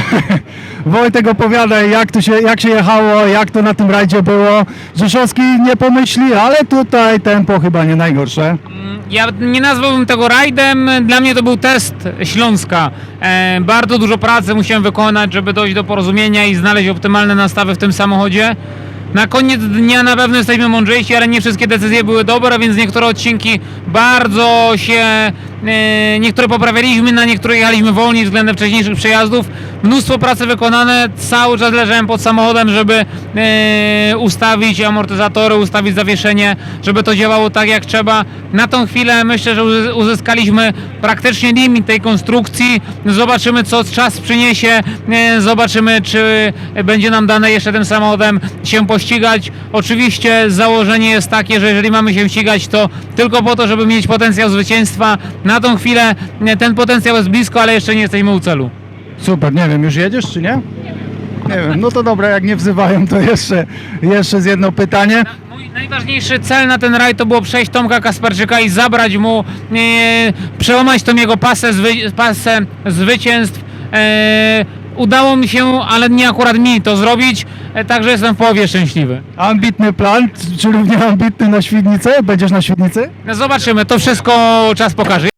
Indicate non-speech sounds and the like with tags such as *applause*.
*laughs* Wojtek opowiadaj, jak, to się, jak się jechało, jak to na tym rajdzie było. Rzeszowski nie pomyśli, ale tutaj tempo chyba nie najgorsze. Ja nie nazwałbym tego rajdem, dla mnie to był test Śląska. E, bardzo dużo pracy musiałem wykonać, żeby dojść do porozumienia i znaleźć optymalne nastawy w tym samochodzie. Na koniec dnia na pewno jesteśmy mądrzejsi, ale nie wszystkie decyzje były dobre, więc niektóre odcinki bardzo się, niektóre poprawialiśmy, na niektóre jechaliśmy wolniej względem wcześniejszych przejazdów. Mnóstwo pracy wykonane, cały czas leżałem pod samochodem, żeby e, ustawić amortyzatory, ustawić zawieszenie, żeby to działało tak jak trzeba. Na tą chwilę myślę, że uzys- uzyskaliśmy praktycznie limit tej konstrukcji. Zobaczymy co czas przyniesie, e, zobaczymy czy będzie nam dane jeszcze tym samochodem się pościgać. Oczywiście założenie jest takie, że jeżeli mamy się ścigać to tylko po to, żeby mieć potencjał zwycięstwa. Na tą chwilę ten potencjał jest blisko, ale jeszcze nie jesteśmy u celu. Super, nie wiem, już jedziesz czy nie? Nie wiem, no to dobra, jak nie wzywają, to jeszcze, jeszcze z jedno pytanie. Mój najważniejszy cel na ten rajd to było przejść Tomka Kasperczyka i zabrać mu, e, przełamać tą jego pasę, zwy, pasę zwycięstw. E, udało mi się, ale nie akurat mi to zrobić, e, także jestem w połowie szczęśliwy. Ambitny plan, czy równie ambitny na Świdnicę? Będziesz na Świdnicy? No Zobaczymy, to wszystko czas pokaże.